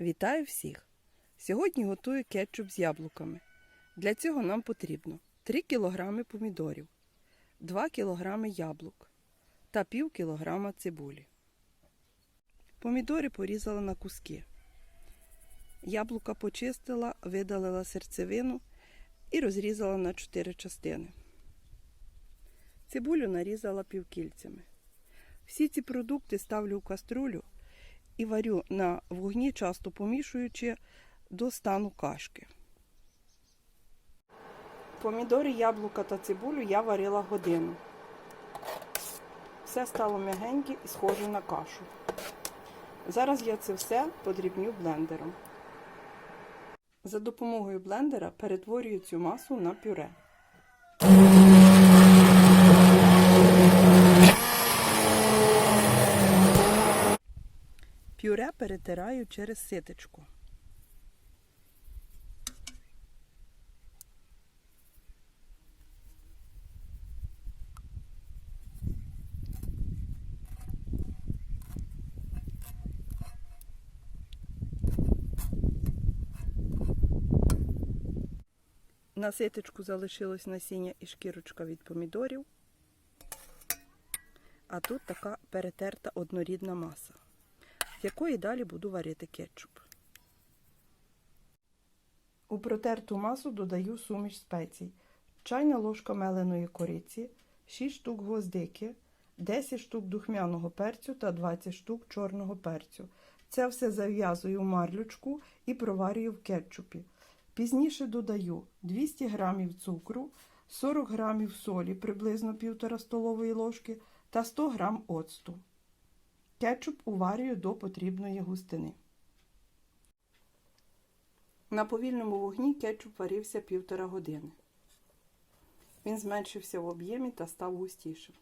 Вітаю всіх! Сьогодні готую кетчуп з яблуками. Для цього нам потрібно 3 кг помідорів, 2 кг яблук та пів кілограма цибулі. Помідори порізала на куски. Яблука почистила, видалила серцевину і розрізала на 4 частини. Цибулю нарізала півкільцями. Всі ці продукти ставлю в каструлю і варю на вогні, часто помішуючи до стану кашки. Помідори, яблука та цибулю я варила годину. Все стало м'ягеньке і схоже на кашу. Зараз я це все подрібню блендером. За допомогою блендера перетворюю цю масу на пюре. Пюре перетираю через ситочку. На ситочку залишилось насіння і шкірочка від помідорів. А тут така перетерта однорідна маса, якої далі буду варити кетчуп. У протерту масу додаю суміш спецій. Чайна ложка меленої кориці, 6 штук гвоздики, 10 штук духмяного перцю та 20 штук чорного перцю. Це все зав'язую в марлючку і проварюю в кетчупі. Пізніше додаю 200 г цукру, 40 г солі, приблизно 1,5 столової ложки та 100 г оцту. Кетчуп уварюю до потрібної густини. На повільному вогні кетчуп варився півтора години. Він зменшився в об'ємі та став густішим.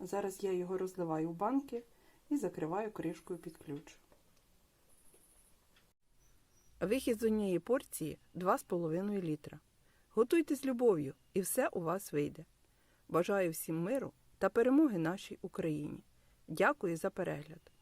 Зараз я його розливаю в банки і закриваю кришкою під ключ. Вихід з однієї порції 2,5 літра. Готуйте з любов'ю і все у вас вийде. Бажаю всім миру та перемоги нашій Україні. Дякую за перегляд!